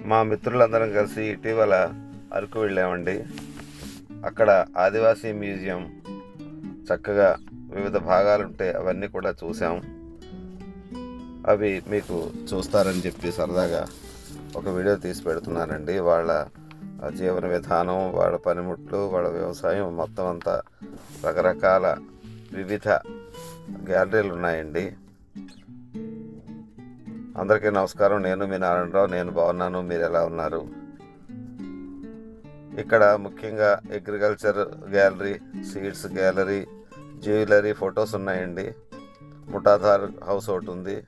మా మిత్రులందరం కలిసి ఇటీవల అరకు వెళ్ళామండి. అక్కడ ఆదివాసీ మ్యూజియం చక్కగా వివిధ భాగాలు ఉంటాయి అవన్నీ కూడా చూసాం అవి మీకు చూస్తారని చెప్పి సరదాగా ఒక వీడియో తీసి పెడుతున్నానండి. వాళ్ళ జీవన విధానం వాళ్ళ పనిముట్లు వాళ్ళ వ్యవసాయం మొత్తం అంతా రకరకాల వివిధ గ్యాలరీలు ఉన్నాయండి అందరికీ నమస్కారం. నేను మీ నారాయణరావు నేను బాగున్నాను. మీరు ఎలా ఉన్నారు? ఇక్కడ ముఖ్యంగా agriculture gallery seeds gallery jewellery photos ఉన్నాయండి. ముఠాధార్ హౌస్ ఒకటి ఉంది.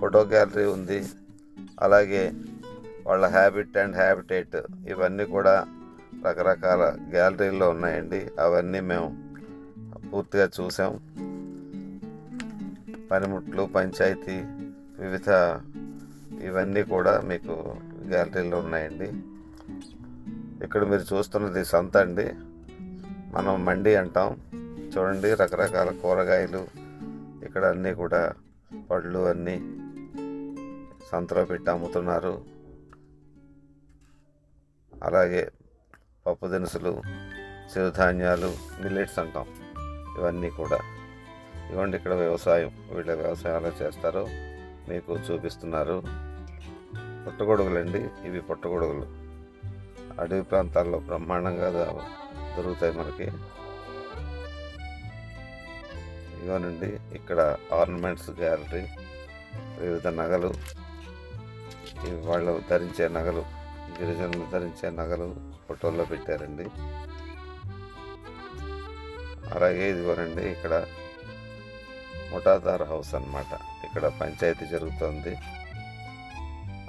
ఫోటో గ్యాలరీ ఉంది. అలాగే వాళ్ళ హ్యాబిట్ అండ్ హ్యాబిటేట్ ఇవన్నీ కూడా రకరకాల గ్యాలరీల్లో ఉన్నాయండి. అవన్నీ మేము పూర్తిగా చూసాం. పనిముట్లు పంచాయతీ వివిధ ఇవన్నీ కూడా మీకు గ్యాలరీలో ఉన్నాయండి. ఇక్కడ మీరు చూస్తున్నది సంత అండి. మనం మండి అంటాం. చూడండి రకరకాల కూరగాయలు ఇక్కడ అన్నీ కూడా పళ్ళు అన్నీ సంతలో పెట్టి అమ్ముతున్నారు. అలాగే పప్పు దినుసులు చిరుధాన్యాలు మిల్లెట్స్ అంటాం. ఇవన్నీ కూడా. ఇవ్వండి ఇక్కడ వ్యవసాయం వీళ్ళ వ్యవసాయం ఎలా చేస్తారో. మీకు చూపిస్తున్నారు. పుట్టగొడుగులండి. ఇవి పుట్టగొడుగులు. అడవి ప్రాంతాల్లో బ్రహ్మాండంగా దొరుకుతాయి మనకి. ఇగోనండి ఇక్కడ ఆర్నమెంట్స్ గ్యాలరీ వివిధ నగలు. వాళ్ళు ధరించే నగలు గిరిజనులు ధరించే నగలు ఫోటోల్లో పెట్టారండి. అలాగే ఇదిగోనండి ఇక్కడ ముఠాదార్ హౌస్ అన్నమాట. ఇక్కడ పంచాయతీ జరుగుతుంది.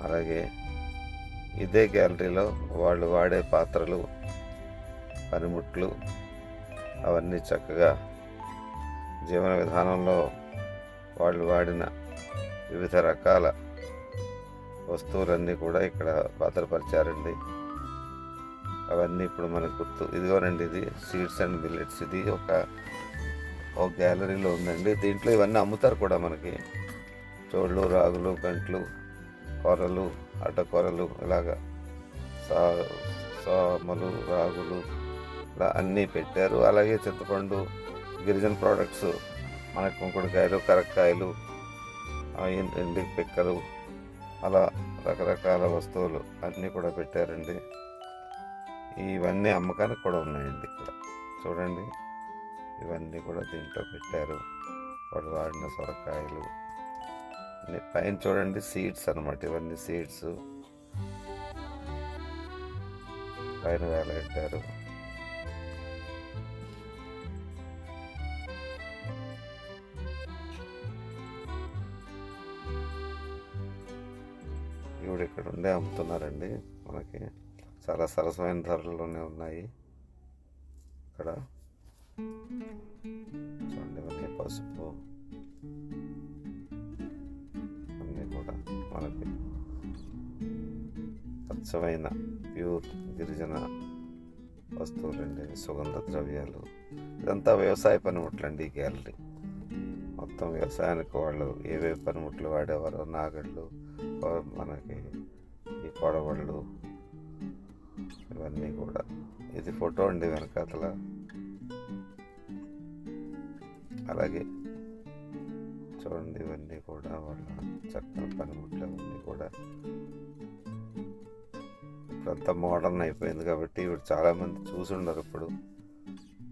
అలాగే ఇదే గ్యాలరీలో వాళ్ళు వాడే పాత్రలు పనిముట్లు అవన్నీ చక్కగా జీవన విధానంలో వాళ్ళు వాడిన వివిధ రకాల వస్తువులన్నీ కూడా ఇక్కడ భద్రపరిచారండి. అవన్నీ ఇప్పుడు మనకు గుర్తు ఇదిగోనండి ఇది సీడ్స్ అండ్ మిల్లెట్స్. ఇది ఒక ఒక గ్యాలరీలో ఉందండి. దీంట్లో ఇవన్నీ అమ్ముతారు కూడా మనకి. చోళ్ళు రాగులు గంట్లు కూరలు అడ్డకూరలు ఇలాగా. సా సామలు రాగులు ఇలా అన్నీ పెట్టారు. అలాగే చింతపండు గిరిజన ప్రోడక్ట్స్ మనకు కుంకుడుకాయలు కరక్కాయలు ఎండి పిక్కలు అలా రకరకాల వస్తువులు అన్నీ కూడా పెట్టారండి. ఇవన్నీ అమ్మకానికి కూడా ఉన్నాయండి ఇక్కడ. చూడండి. ఇవన్నీ కూడా దీంట్లో పెట్టారు. వాళ్ళు వాడిన సొరకాయలు. పైన చూడండి సీడ్స్ అన్నమాట. ఇవన్నీ సీడ్స్. పైన వేలగట్టారు ఇవి ఇక్కడ ఉండే అమ్ముతున్నారండి. మనకి చాలా సరసమైన ధరలోనే ఉన్నాయి. ఇక్కడ చూడండి ఇవన్నీ పసుపు. అన్నీ కూడా మనకి స్వచ్ఛమైన ప్యూర్ గిరిజన వస్తువులండి సుగంధ ద్రవ్యాలు. ఇదంతా వ్యవసాయ పనిముట్లండి ఈ గ్యాలరీ. మొత్తం వ్యవసాయానికి వాళ్ళు ఏవేవి పనిముట్లు వాడేవారో? నాగళ్ళు మనకి ఈ కొడవళ్ళు ఇవన్నీ కూడా. ఇది ఫోటో అండి వెనకాతల. అలాగే చూడండి ఇవన్నీ కూడా వాళ్ళ చక్కని పనిముట్లు అవన్నీ కూడా. ఇప్పుడంతా మోడర్న్ అయిపోయింది కాబట్టి ఇప్పుడు చాలామంది చూసుండరు ఇప్పుడు.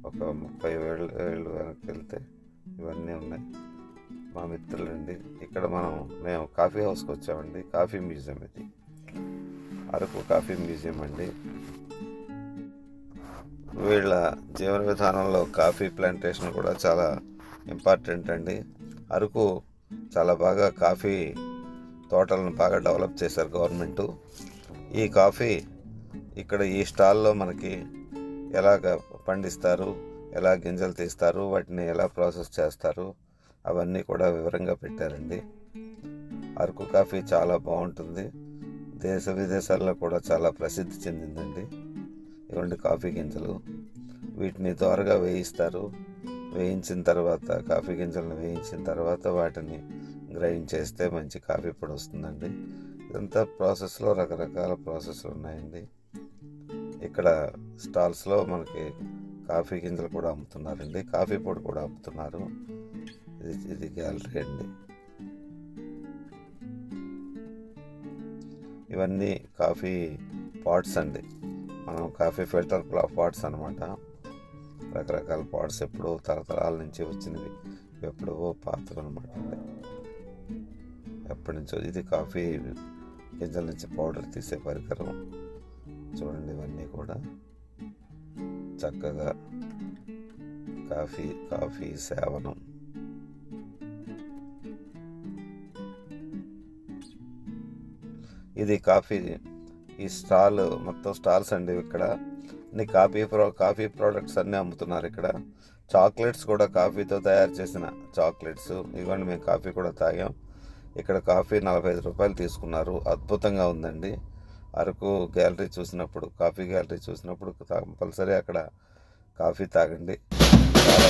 ఒక ముప్పై వేలు ఏళ్ళు వెనక్కి వెళ్తే ఇవన్నీ ఉన్నాయి. మా మిత్రులండి ఇక్కడ మనం మేము కాఫీ హౌస్కి వచ్చామండి కాఫీ మ్యూజియం ఇది. అరకు కాఫీ మ్యూజియం అండి. వీళ్ళ జీవన విధానంలో కాఫీ ప్లాంటేషన్ కూడా చాలా ఇంపార్టెంట్ అండి అరకు చాలా బాగా కాఫీ తోటలను బాగా డెవలప్ చేశారు గవర్నమెంటు. ఈ కాఫీ ఇక్కడ ఈ స్టాల్లో మనకి ఎలాగ పండిస్తారు ఎలా గింజలు తీస్తారు వాటిని ఎలా ప్రాసెస్ చేస్తారు అవన్నీ కూడా వివరంగా పెట్టారండి. అరకు కాఫీ చాలా బాగుంటుంది. దేశ విదేశాల్లో కూడా చాలా ప్రసిద్ధి చెందిందండి. ఇవ్వండి కాఫీ గింజలు. వీటిని త్వరగా వేయిస్తారు. వేయించిన తర్వాత కాఫీ గింజలను వేయించిన తర్వాత వాటిని గ్రైండ్ చేస్తే మంచి కాఫీ పొడి వస్తుందండి. ఇదంతా ప్రాసెస్లో రకరకాల ప్రాసెస్లు ఉన్నాయండి. ఇక్కడ స్టాల్స్లో మనకి కాఫీ గింజలు కూడా అమ్ముతున్నారండి. కాఫీ పొడి కూడా అమ్ముతున్నారు. ఇది ఇది గ్యాలరీ అండి. ఇవన్నీ కాఫీ పాట్స్ అండి. మనం కాఫీ ఫిల్టర్ పాట్స్ అనమాట రకరకాల పాట్స్ ఎప్పుడో తరతరాల నుంచి వచ్చినవి. ఎప్పుడో పాతవి అనమాట ఎప్పటి నుంచో ఇది కాఫీ గింజల నుంచి పౌడర్ తీసే పరికరం. చూడండి ఇవన్నీ కూడా. చక్కగా కాఫీ కాఫీ సేవనం. ఇది కాఫీ ఈ స్టాల్ మొత్తం స్టాల్స్ అండి ఇక్కడ. అన్ని కాఫీ ప్రో కాఫీ ప్రోడక్ట్స్ అన్నీ అమ్ముతున్నారు ఇక్కడ. చాక్లెట్స్ కూడా కాఫీతో తయారు చేసిన చాక్లెట్స్. ఇవ్వండి మేము కాఫీ కూడా తాగాం. ఇక్కడ కాఫీ నలభై ఐదు రూపాయలు తీసుకున్నారు. అద్భుతంగా ఉందండి. అరకు గ్యాలరీ చూసినప్పుడు కాఫీ గ్యాలరీ చూసినప్పుడు కంపల్సరీ అక్కడ కాఫీ తాగండి. చాలా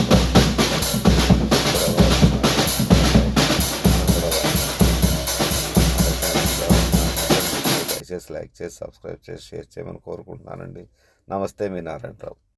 దయచేసి లైక్ చేసి సబ్స్క్రైబ్ చేసి షేర్ చేయమని కోరుకుంటున్నానండి. నమస్తే మీ నారాయణరావు.